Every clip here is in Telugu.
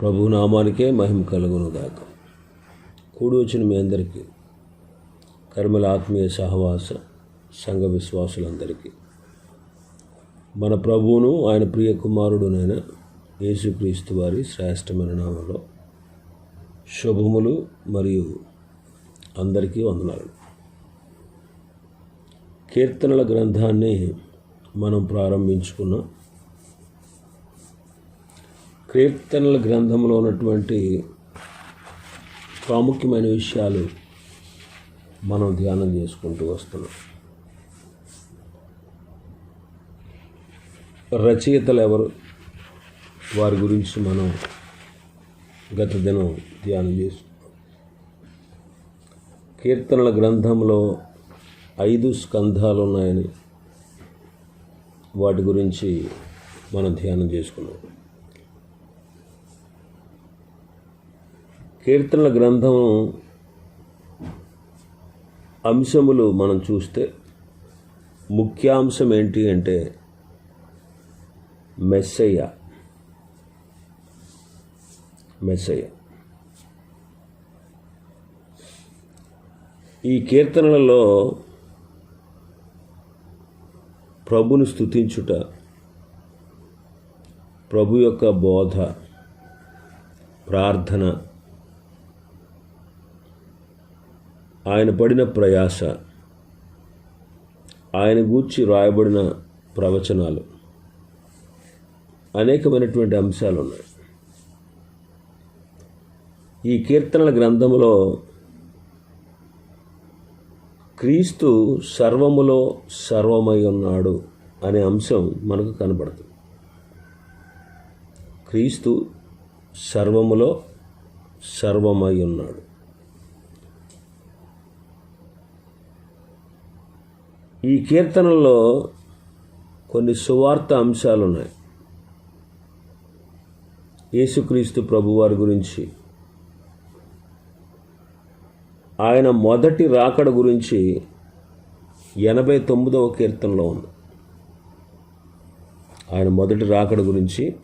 ప్రభు నామానికే మహిమ కలుగునుగాక. కూడి వచ్చిన మీ అందరికీ కర్మల ఆత్మీయ సహవాస సంఘ విశ్వాసులందరికీ మన ప్రభువును ఆయన ప్రియ కుమారుడునైన యేసుక్రీస్తు వారి శ్రేష్టమైన నామంలో శుభములు మరియు అందరికీ వందనాలు. కీర్తనల గ్రంథాన్ని మనం ప్రారంభించుకున్నాం. కీర్తనల గ్రంథంలో ఉన్నటువంటి ప్రాముఖ్యమైన విషయాలు మనం ధ్యానం చేసుకుంటూ వస్తున్నాం. రచయితలు ఎవరు? వారి గురించి మనం గత దినం ధ్యానం చేసుకున్నాం కీర్తనల గ్రంథంలో ఐదు స్కంధాలు ఉన్నాయని వాటి గురించి మనం ధ్యానం చేసుకున్నాం. కీర్తనల గ్రంథం అంశములు మనం చూస్తే ముఖ్యాంశం ఏంటి అంటే మెస్సయ్య. మెస్సయ్య. ఈ కీర్తనలలో ప్రభుని స్తుతించుట ప్రభు యొక్క బోధ ప్రార్థన ఆయన పడిన ప్రయాస ఆయన గూర్చి రాయబడిన ప్రవచనాలు అనేకమైనటువంటి అంశాలు ఉన్నాయి ఈ కీర్తనల గ్రంథంలో క్రీస్తు సర్వములో సర్వమై ఉన్నాడు అనే అంశం మనకు కనబడుతుంది. క్రీస్తు సర్వములో సర్వమై ఉన్నాడు. ఈ కీర్తనలో కొన్ని సువార్త అంశాలు ఉన్నాయి యేసుక్రీస్తు ప్రభువారి గురించి ఆయన మొదటి రాకడ గురించి ఎనభై తొమ్మిదవ కీర్తనలో ఉంది. ఆయన మొదటి రాకడ గురించి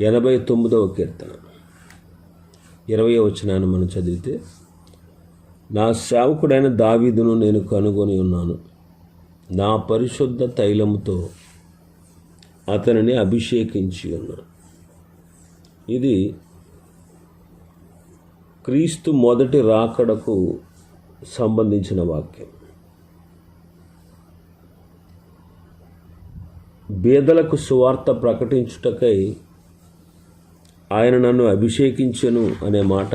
ఎనభై తొమ్మిదవ కీర్తన. ఇరవై వచనాన్ని మనం చదివితే నా సేవకుడైన దావీదును నేను కనుగొని ఉన్నాను. నా పరిశుద్ధ తైలముతో అతనిని అభిషేకించి ఉన్నాను. ఇది క్రీస్తు మొదటి రాకడకు సంబంధించిన వాక్యం. బీదలకు సువార్త ప్రకటించుటకై ఆయన నన్ను అభిషేకించెను అనే మాట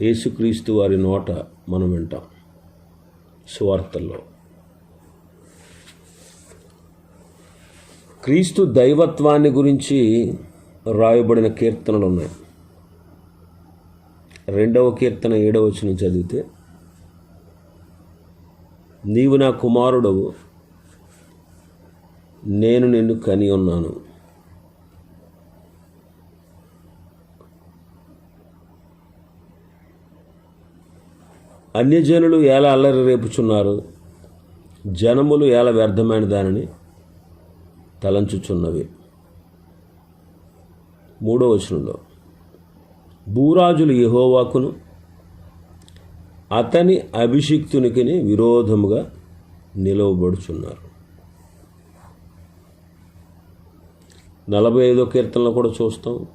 యేసుక్రీస్తు వారి నోట మనం వింటాం సువార్తల్లో. క్రీస్తు దైవత్వాన్ని గురించి రాయబడిన కీర్తనలు ఉన్నాయి. రెండవ కీర్తన ఏడవచనం చదివితే నీవు నా కుమారుడవు నేను నిన్ను కని ఉన్నాను. అన్యజనులు ఎలా అల్లరి రేపుచున్నారు జనములు ఎలా వ్యర్థమైన దానిని తలంచుచున్నవి. మూడో వచనంలో భూరాజులు యహోవాకును అతని అభిషిక్తునికి విరోధముగా నిలవబడుచున్నారు. నలభై ఐదో కీర్తనలో కూడా చూస్తాం.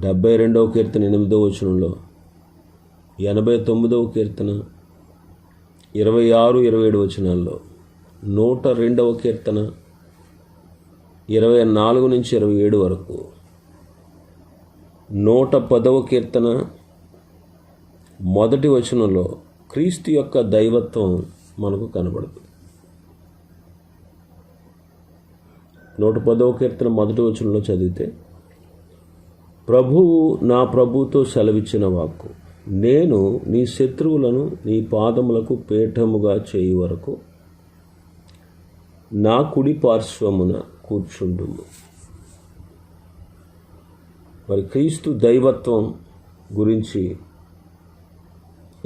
డెబ్బై రెండవ కీర్తన ఎనిమిదో వచనంలో ఎనభై తొమ్మిదవ కీర్తన ఇరవై ఆరు ఇరవై ఏడు వచనాల్లో నూట రెండవ కీర్తన ఇరవై నాలుగు నుంచి ఇరవై ఏడు వరకు నూట పదవ కీర్తన మొదటి వచనంలో క్రీస్తు యొక్క దైవత్వం మనకు కనబడుతుంది. నూట పదవ కీర్తన మొదటి వచనంలో చదివితే ప్రభువు నా ప్రభుతో సెలవిచ్చిన వాక్కు నేను నీ శత్రువులను నీ పాదములకు పీఠముగా చేయి వరకు నా కుడి పార్శ్వమున కూర్చుండుము. మరి క్రీస్తు దైవత్వం గురించి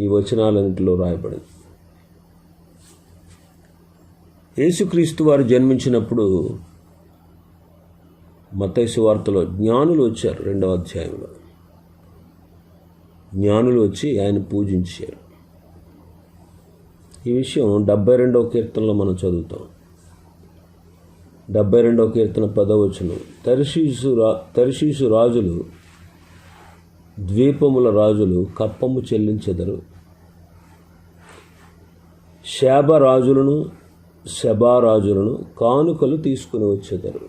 ఈ వచనాలన్నింటిలో రాయబడింది. యేసుక్రీస్తు వారు జన్మించినప్పుడు మతైసు వార్తలో జ్ఞానులు వచ్చారు రెండవ అధ్యాయంలో. జ్ఞానులు వచ్చి ఆయన పూజించారు. ఈ విషయం డెబ్బై రెండవ కీర్తనలో మనం చదువుతాం. డెబ్బై రెండవ కీర్తన పదవచనం. తరిశీసు రా తరిశీసు రాజులు ద్వీపముల రాజులు కప్పము చెల్లించెదరు. శాబరాజులను శబారాజులను కానుకలు తీసుకుని వచ్చేదరు.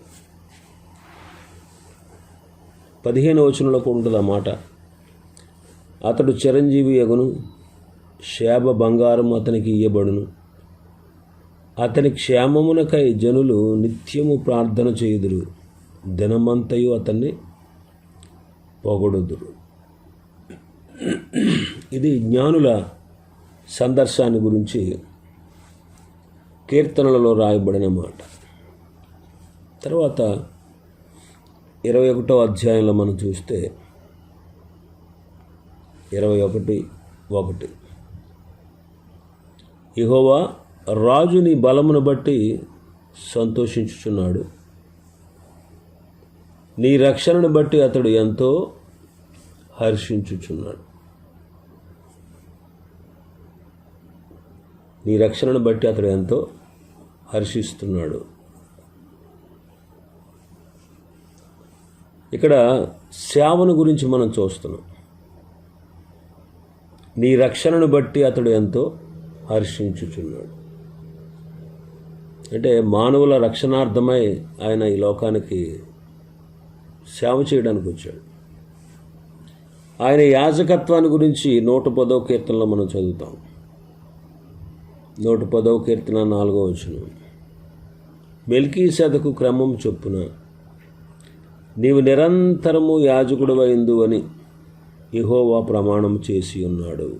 పదిహేను వచనంలో ఉంటుంది ఆ మాట. అతడు చిరంజీవి యగును శాబ బంగారం అతనికి ఇయ్యబడును. అతని క్షేమమునకై జనులు నిత్యము ప్రార్థన చేయుదురు. దినమంతయు అతన్ని పొగడుదురు. ఇది జ్ఞానుల సందర్శాన్ని గురించి కీర్తనలలో రాయబడిన మాట. తర్వాత ఇరవై ఒకటో అధ్యాయంలో మనం చూస్తే ఇరవై ఒకటి ఒకటి. ఇహోవా రాజుని బలమును బట్టి సంతోషించుచున్నాడు. నీ రక్షణను బట్టి అతడు ఎంతో హర్షించుచున్నాడు. నీ రక్షణను బట్టి అతడు ఎంతో హర్షిస్తున్నాడు. ఇక్కడ సేవను గురించి మనం చూస్తున్నాం. నీ రక్షణను బట్టి అతడు ఎంతో హర్షించుచున్నాడు. అంటే మానవుల రక్షణార్థమై ఆయన ఈ లోకానికి సేవ చేయడానికి వచ్చాడు. ఆయన యాజకత్వాన్ని గురించి నూట పదో కీర్తనలో మనం చదువుతాం. నూట పదవ కీర్తన నాలుగో వచనం. మెల్కీ సెదకు క్రమం చొప్పున నీవు నిరంతరము యాజకుడవైందు అని ఇహోవా ప్రమాణం చేసి ఉన్నాడు.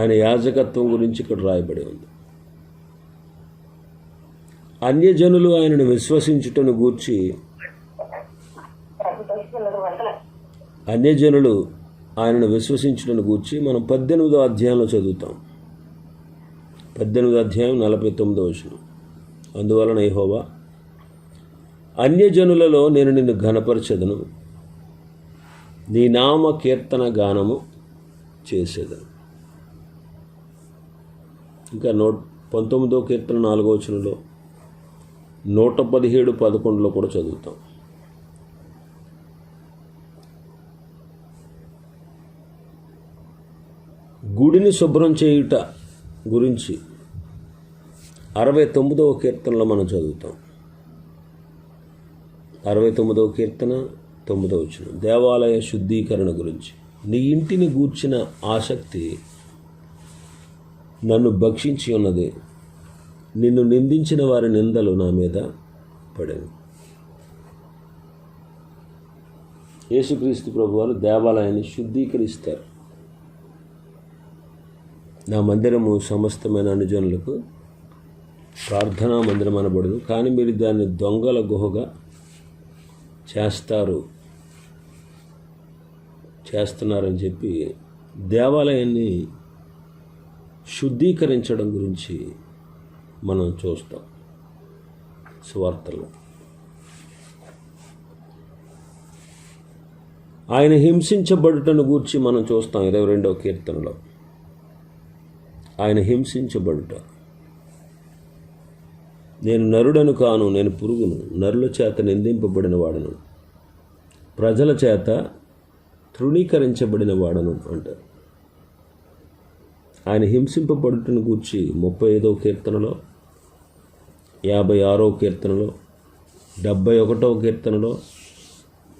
ఆయన యాజకత్వం గురించి ఇక్కడ రాయబడి ఉంది. అన్యజనులు ఆయనను విశ్వసించుటను గూర్చి అన్యజనులు ఆయనను విశ్వసించుటను గూర్చి మనం పద్దెనిమిదో అధ్యాయంలో చదువుతాం. పద్దెనిమిదో అధ్యాయం నలభై తొమ్మిదో వచనం. అందువలన యెహోవా అన్యజనులలో నేను నిన్ను ఘనపరచదను. నీ నామ కీర్తన గానము చేసేదను ఇంకా నూ పంతొమ్మిదో కీర్తన నాలుగో వచనంలో నూట పదిహేడు పదకొండులో కూడా చదువుతాం. గుడిని శుభ్రం చేయుట గురించి అరవై తొమ్మిదవ కీర్తనలో మనం చదువుతాం. అరవై తొమ్మిదవ కీర్తన తొమ్మిదవ వచ్చిన దేవాలయ శుద్ధీకరణ గురించి. నీ ఇంటిని గూర్చిన ఆసక్తి నన్ను భక్షించి ఉన్నది. నిన్ను నిందించిన వారి నిందలు నా మీద పడాను. యేసుక్రీస్తు ప్రభు వారు దేవాలయాన్ని శుద్ధీకరిస్తారు. నా మందిరము సమస్తమైన అనుజనులకు ప్రార్థనా మందిరం అనబడదు కానీ మీరు దాన్ని దొంగల గుహగా చేస్తారు. చేస్తున్నారని చెప్పి దేవాలయాన్ని శుద్ధీకరించడం గురించి మనం చూస్తాం సువార్తలు ఆయన హింసించబడుటను గూర్చి మనం చూస్తాం ఇరవై రెండవ కీర్తనలో. ఆయన హింసించబడుట. నేను నరుడను కాను నేను పురుగును. నరుల చేత నిందింపబడిన వాడను. ప్రజల చేత తృణీకరించబడిన వాడను అంటారు ఆయన హింసింపబడుటను గూర్చి ముప్పై ఐదవ కీర్తనలో యాభై ఆరో కీర్తనలో డెబ్భై ఒకటవ కీర్తనలో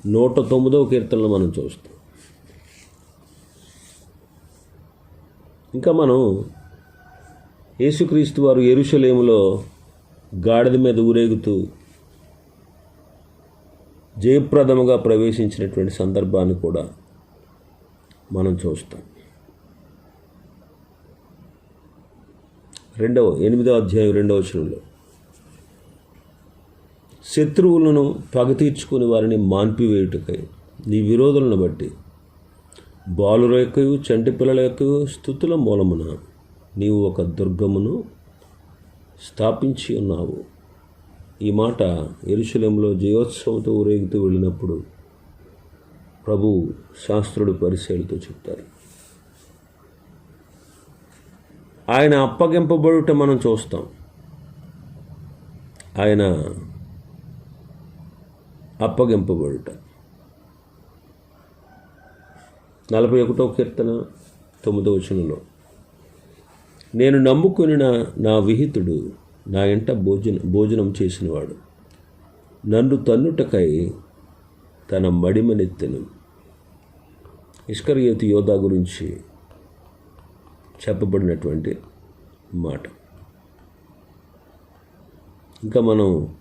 నూట తొమ్మిదవ కీర్తనలో మనం చూస్తాం. ఇంకా మనం యేసుక్రీస్తు వారు ఎరుషలేములో గాడిద మీద ఊరేగుతూ జయప్రదముగా ప్రవేశించినటువంటి సందర్భాన్ని కూడా మనం చూస్తాం. రెండవ ఎనిమిదవ అధ్యాయం రెండవ వచనంలో. శత్రువులను పగ తీర్చుకుని వారిని మాన్పివేయుటకై నీ విరోధులను బట్టి బాలుర యొక్క చంటి పిల్లల యొక్క స్థుతుల మూలమున నీవు ఒక దుర్గమును స్థాపించి ఉన్నావు. ఈ మాట ఎరుశలంలో జయోత్సవంతో ఊరేగుతూ వెళ్ళినప్పుడు ప్రభు శాస్త్రుడు పరిశీలితో చెప్తారు ఆయన అప్పగింపబడుట మనం చూస్తాం. ఆయన అప్పగింపబడుట. నలభై ఒకటో కీర్తన తొమ్మిదో వచనంలో నేను నమ్ముకుని నా విహితుడు నా ఇంట భోజన భోజనం చేసినవాడు. నన్ను తన్నుటకై తన మడిమనెత్తెను. ఇష్కరియోతి యోధా గురించి చెప్పబడినటువంటి మాట. ఇంకా మనం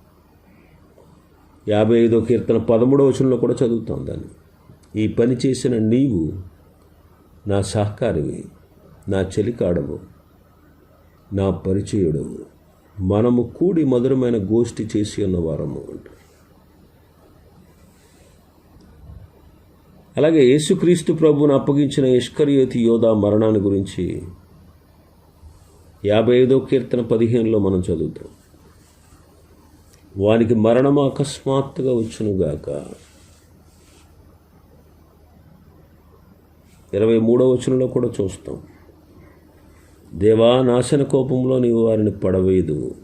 యాభై ఐదో కీర్తన పదమూడవ వచనంలో కూడా చదువుతాం దాన్ని. ఈ పని చేసిన నీవు నా సహకారివి నా చెలికాడవు. నా పరిచయుడవు మనము కూడి మధురమైన గోష్ఠి చేసి ఉన్నవారము అంటారు అలాగే యేసుక్రీస్తు ప్రభువును అప్పగించిన ఇష్కరియోతి యోధా మరణాన్ని గురించి యాభై ఐదో కీర్తన పదిహేనులో మనం చదువుతాం. వానికి మరణం అకస్మాత్తుగా వచ్చునుగాక. ఇరవై మూడో వచనంలో కూడా చూస్తాం. దేవా నాశన కోపంలో నీవు వారిని పడవేదు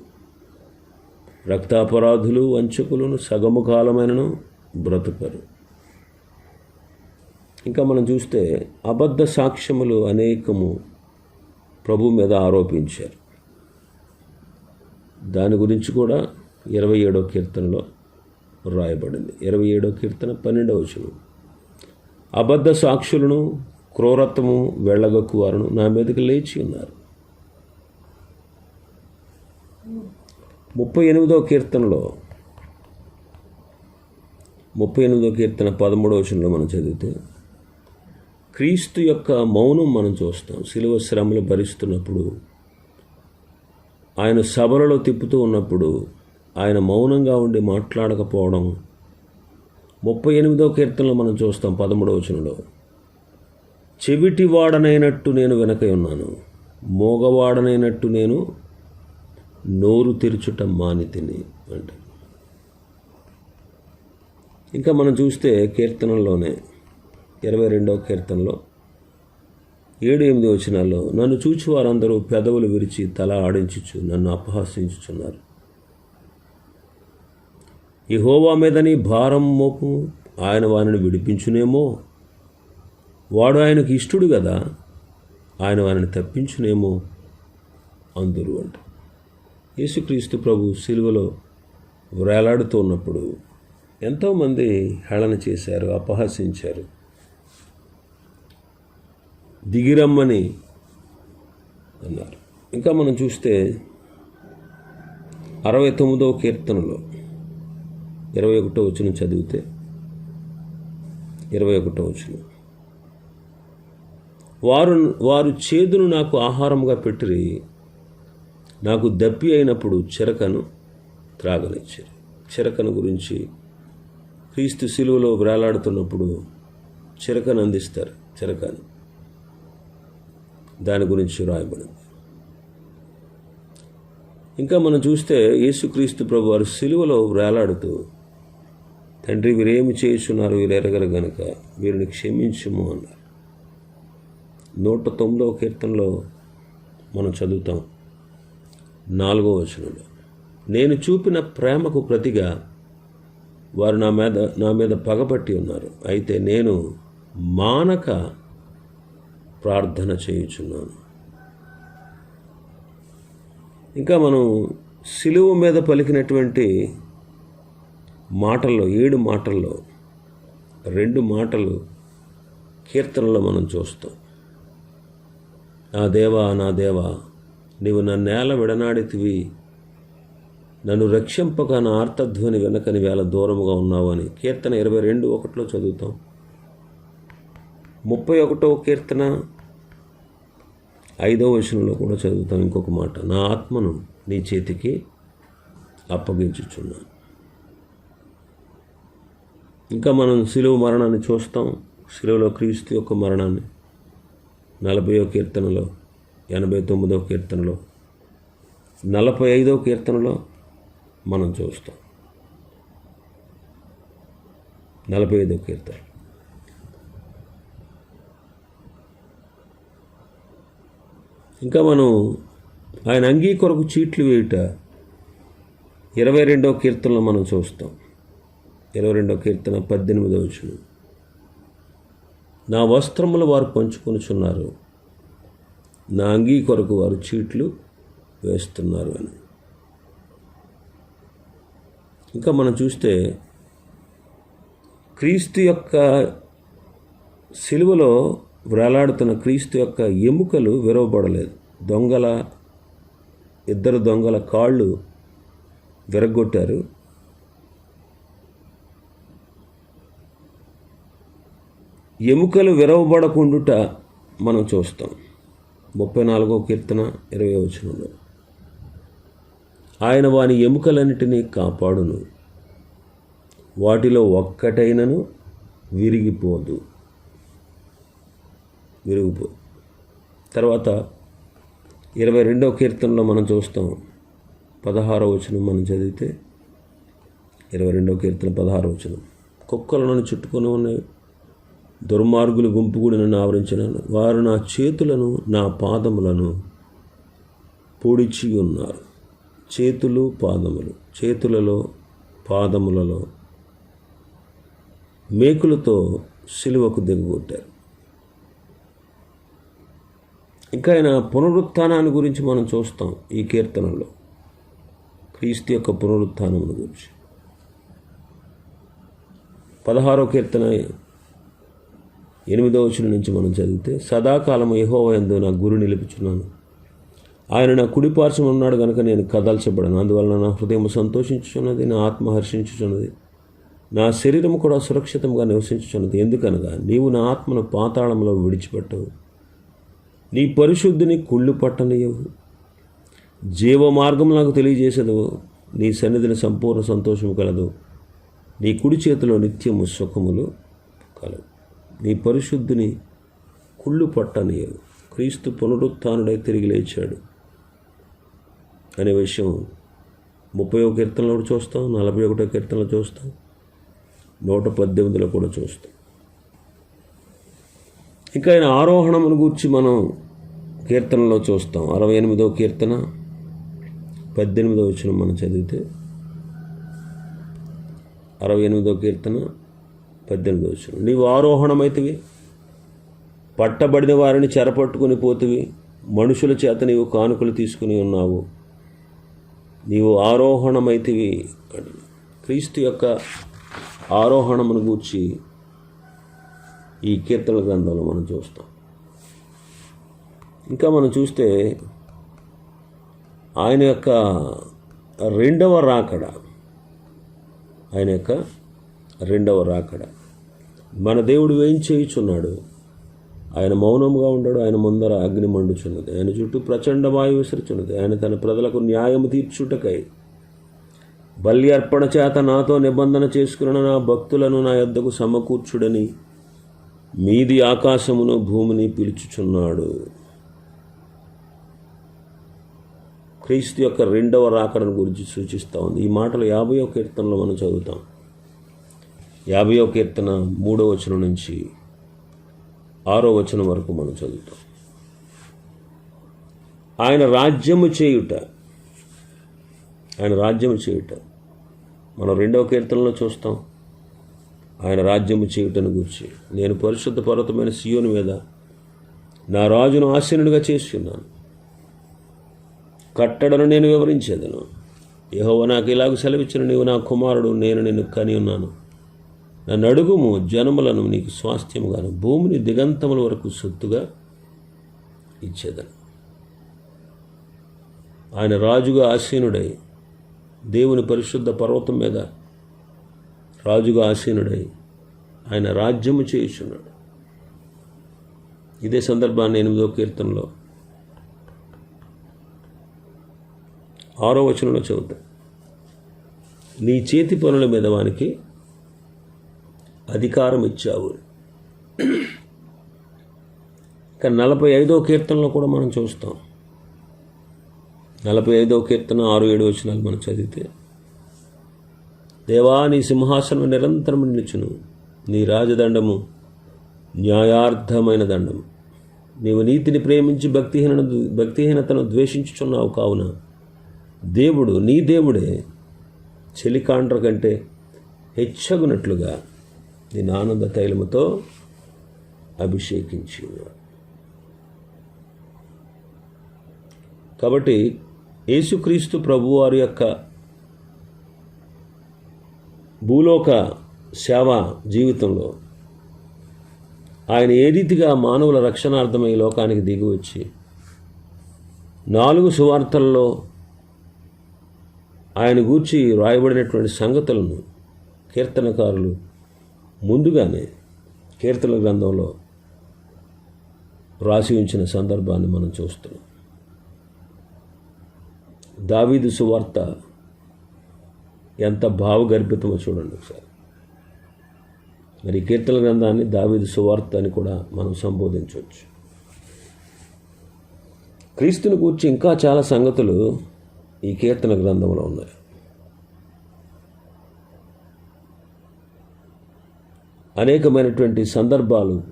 రక్తాపరాధులు వంచకులను సగము కాలమైనను బ్రతుకరు. ఇంకా మనం చూస్తే అబద్ధ సాక్ష్యములు అనేకము ప్రభు మీద ఆరోపించారు. దాని గురించి కూడా ఇరవై ఏడో కీర్తనలో రాయబడింది. ఇరవై ఏడో కీర్తన పన్నెండవ వచనం. అబద్ధ సాక్షులను క్రూరత్వము వెళ్ళగక్కు వారును నా మీదకి లేచి ఉన్నారు. ముప్పై ఎనిమిదో కీర్తనలో ముప్పై ఎనిమిదో కీర్తన పదమూడవ వచనంలో మనం చదివితే క్రీస్తు యొక్క మౌనం మనం చూస్తాం. శిలువ శ్రమలు భరిస్తున్నప్పుడు ఆయన సభలలో తిప్పుతూ ఉన్నప్పుడు ఆయన మౌనంగా ఉండి మాట్లాడకపోవడం ముప్పై ఎనిమిదో కీర్తనలో మనం చూస్తాం పదమూడవ వచనంలో. చెవిటివాడనైనట్టు నేను వెనకై ఉన్నాను. మోగవాడనైనట్టు నేను నోరు తెరుచుట మానితిని అంట. ఇంకా మనం చూస్తే కీర్తనలోనే ఇరవై రెండవ కీర్తనలో ఏడు ఎనిమిది వచనాల్లో నన్ను చూచి వారందరూ పెదవులు విరిచి తల ఆడించుచు నన్ను అపహాసించుచున్నారు. హోవా మీదని భారం మోపు ఆయన వారిని విడిపించునేమో? వాడు ఆయనకు ఇష్టడు కదా ఆయన వారిని తప్పించునేమో? అందరూ అంట. యేసుక్రీస్తు ప్రభు సిలువలో వేలాడుతూ ఉన్నప్పుడు ఎంతోమంది హేళన చేశారు అపహసించారు. దిగిరమ్మని అన్నారు. ఇంకా మనం చూస్తే అరవై తొమ్మిదవ కీర్తనలో ఇరవై ఒకటో వచ్చిన చదివితే ఇరవై ఒకటో వచ్చిన వారు వారు చేదును నాకు ఆహారంగా పెట్టిరి నాకు దప్పి అయినప్పుడు చిరకను త్రాగనిచ్చారు. చిరకను గురించి క్రీస్తు శిలువలో వేలాడుతున్నప్పుడు చిరకను అందిస్తారు చిరకను. దాని గురించి వ్రాయబడింది. ఇంకా మనం చూస్తే యేసుక్రీస్తు ప్రభు వారు సిలువలో వేలాడుతూ తండ్రి వీరేమి చేస్తున్నారు వీరు ఎరగరు గనుక వీరిని క్షమించుము అన్నారు. నూట తొమ్మిదవ కీర్తనలో మనం చదువుతాం నాలుగో వచనంలో. నేను చూపిన ప్రేమకు ప్రతిగా వారు నా మీద నా మీద పగపట్టి ఉన్నారు. అయితే నేను మానక ప్రార్థన చేయుచున్నాను. ఇంకా మనం సిలువ మీద పలికినటువంటి మాటల్లో ఏడు మాటల్లో రెండు మాటలు కీర్తనలో మనం చూస్తాం. నా దేవా నా దేవా నీవు నా నేల విడనాడితివి. నన్ను రక్షింపక నా ఆర్తధ్వని వెనకని వేళ దూరముగా ఉన్నావు అని కీర్తన ఇరవై రెండు ఒకటిలో చదువుతాం. ముప్పై ఒకటో కీర్తన ఐదవ వచనంలో కూడా చదువుతాం ఇంకొక మాట. నా ఆత్మను నీ చేతికి అప్పగించుచున్నాను. ఇంకా మనం శిలువ మరణాన్ని చూస్తాం. శిలువలో క్రీస్తు యొక్క మరణాన్ని నలభయో కీర్తనలో ఎనభై తొమ్మిదవ కీర్తనలో నలభై ఐదవ కీర్తనలో మనం చూస్తాం. నలభై ఐదో కీర్తన. ఇంకా మనం ఆయన అంగీ కొరకు చీట్లు వేయుట ఇరవై రెండవ కీర్తనలో మనం చూస్తాం. ఇరవై రెండవ కీర్తన పద్దెనిమిదవ వచ్చిన నా వస్త్రములు వారు పంచుకొనుచున్నారు. నా అంగీ కొరకు వారు చీట్లు వేస్తున్నారు అని. ఇంకా మనం చూస్తే క్రీస్తు యొక్క సిలువలో వేలాడుతున్న క్రీస్తు యొక్క ఎముకలు విరవబడలేదు. దొంగల ఇద్దరు దొంగల కాళ్ళు విరగొట్టారు ఎముకలు విరవబడకుండుట మనం చూస్తాం. ముప్పై నాలుగో కీర్తన ఇరవై వచనంలో. ఆయన వాని ఎముకలన్నిటినీ కాపాడును. వాటిలో ఒక్కటైనను విరిగిపోదు. విరిగిపో. తర్వాత ఇరవై రెండవ కీర్తనలో మనం చూస్తాం. పదహారో వచనం మనం చదివితే ఇరవై రెండవ కీర్తన పదహారో వచనం. కుక్కలు చుట్టుకొని ఉన్నవి దుర్మార్గులు గుంపు కూడా నన్ను ఆవరించినాను వారు నా చేతులను నా పాదములను పొడిచి ఉన్నారు చేతులు పాదములు చేతులలో పాదములలో మేకులతో సిలువకు దిగగొట్టారు. ఇంకా ఆయన పునరుత్థానాన్ని గురించి మనం చూస్తాం ఈ కీర్తనలో. క్రీస్తు యొక్క పునరుత్థానం గురించి. పదహారో కీర్తన ఎనిమిదో వచనం నుంచి మనం చదివితే సదాకాలం యహోవయందు నా గురు నిలుపుచున్నాను. ఆయన నా కుడిపార్శ్వం ఉన్నాడు కనుక నేను కదల్చబడను. అందువలన నా హృదయం సంతోషించుచున్నది నా ఆత్మ హర్షించుచున్నది. నా శరీరం కూడా సురక్షితంగా నివసించుచున్నది. ఎందుకనగా నీవు నా ఆత్మను పాతాళంలో విడిచిపెట్టవు. నీ పరిశుద్ధిని కుళ్ళు పట్టనియవు. జీవ మార్గం నాకు తెలియజేసేదు నీ సన్నిధిని సంపూర్ణ సంతోషము కలదు. నీ కుడి చేతిలో నిత్యము సుఖములు కలవు. నీ పరిశుద్ధిని కుళ్ళు పట్టనీయదు. క్రీస్తు పునరుత్డై తిరిగి లేచాడు. అనే విషయం ముప్పై ఒక కీర్తనలో కూడా చూస్తాం నలభై ఒకటో కీర్తనలో చూస్తాం నూట పద్దెనిమిదిలో కూడా చూస్తాం. ఇంకా ఆయన ఆరోహణమును గురించి మనం కీర్తనలో చూస్తాం. అరవై ఎనిమిదో కీర్తన పద్దెనిమిదో వచ్చిన మనం చదివితే అరవై ఎనిమిదో కీర్తన పద్దెనిమిది వచ్చిన నీవు ఆరోహణమైతివి పట్టబడిన వారిని చెరపట్టుకుని పోతివి మనుషుల చేత నీవు కానుకలు తీసుకుని ఉన్నావు. నీవు ఆరోహణమైతివి క్రీస్తు యొక్క ఆరోహణమును గూర్చి ఈ కీర్తన గ్రంథంలో మనం చూస్తాం. ఇంకా మనం చూస్తే ఆయన యొక్క రెండవ రాకడ ఆయన యొక్క రెండవ రాకడ. మన దేవుడు ఏం చేయుచున్నాడు? ఆయన మౌనముగా ఉండడు ఆయన ముందర అగ్ని మండుచున్నది. ఆయన చుట్టూ ప్రచండ వాయువు విసరుచున్నది. ఆయన తన ప్రజలకు న్యాయము తీర్చుటకై. బలి అర్పణ చేత నాతో నిబంధన చేసుకున్న నా భక్తులను నా యొద్దకు సమకూర్చుడని మీది ఆకాశమును భూమిని పిలుచుచున్నాడు. క్రీస్తు యొక్క రెండవ రాకడను గురించి సూచిస్తూ ఉంది. ఈ మాటలు యాభయో కీర్తనలో మనం చదువుతాం. యాభయో కీర్తన మూడో వచనం నుంచి ఆరో వచనం వరకు మనం చదువుతాం. ఆయన రాజ్యము చేయుట ఆయన రాజ్యము చేయుట. మనం రెండవ కీర్తనలో చూస్తాం ఆయన రాజ్యము చేయుటను గురించి. నేను పరిశుద్ధ పర్వతమైన సియోని మీద నా రాజును ఆశీనుడిగా చేసి ఉన్నాను కట్టడను నేను వివరించేదను. యహోవ నాకు ఇలాగ సెలవిచ్చిన నీవు నా కుమారుడు నేను నిన్ను కని ఉన్నాను. నడుగుము జనములను నీకు స్వాస్థ్యముగాను భూమిని దిగంతముల వరకు సొత్తుగా ఇచ్చేదను. ఆయన రాజుగా ఆసీనుడై దేవుని పరిశుద్ధ పర్వతం మీద రాజుగా ఆసీనుడై ఆయన రాజ్యము చేయుచున్నాడు. ఇదే సందర్భాన్ని ఎనిమిదో కీర్తనలో ఆరో వచనంలో చదువుతాం. నీ చేతి పనుల మీద వానికి అధికారం ఇచ్చావు ఇక నలభై ఐదో కీర్తనలో కూడా మనం చూస్తాం. నలభై ఐదో కీర్తన ఆరు ఏడు వచనాలు మనం చదివితే దేవా నీ సింహాసనం నిరంతరం నిలుచును. నీ రాజదండము న్యాయార్థమైన దండము. నీవు నీతిని ప్రేమించి భక్తిహీన భక్తిహీనతను ద్వేషించుచున్నావు కావున దేవుడు నీ దేవుడే చెలికాండ్ర కంటే హెచ్చగునట్లుగా నేను ఆనంద తైలముతో అభిషేకించి కాబట్టి యేసుక్రీస్తు ప్రభువారి యొక్క భూలోక సేవ జీవితంలో ఆయన ఏ రీతిగా మానవుల రక్షణార్థమై ఈ లోకానికి దిగి వచ్చి నాలుగు సువార్తల్లో ఆయన గూర్చి రాయబడినటువంటి సంగతులను కీర్తనకారులు ముందుగానే కీర్తన గ్రంథంలో రాసి ఉంచిన సందర్భాన్ని మనం చూస్తున్నాం. దావీదు సువార్త ఎంత భావగర్భితమో చూడండి ఒకసారి. మరి కీర్తన గ్రంథాన్ని దావీదు సువార్త అని కూడా మనం సంబోధించవచ్చు. క్రీస్తుని గూర్చి ఇంకా చాలా సంగతులు ఈ కీర్తన గ్రంథంలో ఉన్నాయి. అనేకమైనటువంటి సందర్భాలు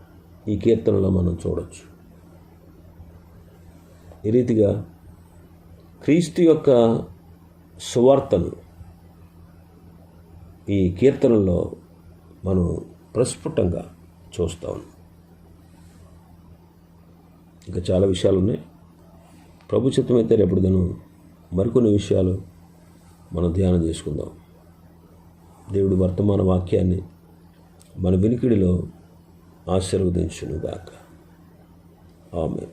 ఈ కీర్తనలో మనం చూడవచ్చు ఈ రీతిగా క్రీస్తు యొక్క సువార్తను ఈ కీర్తనలో మనం ప్రస్ఫుటంగా చూస్తాం ఉన్నాం. ఇంకా చాలా విషయాలు ఉన్నాయి ప్రభు చిత్తమైతే రేపటి దినం మరికొన్ని విషయాలు మనం ధ్యానం చేసుకుందాం. దేవుడు వర్తమాన వాక్యాన్ని మన వినికిడిలో ఆశీర్వదించునుగాక. ఆమె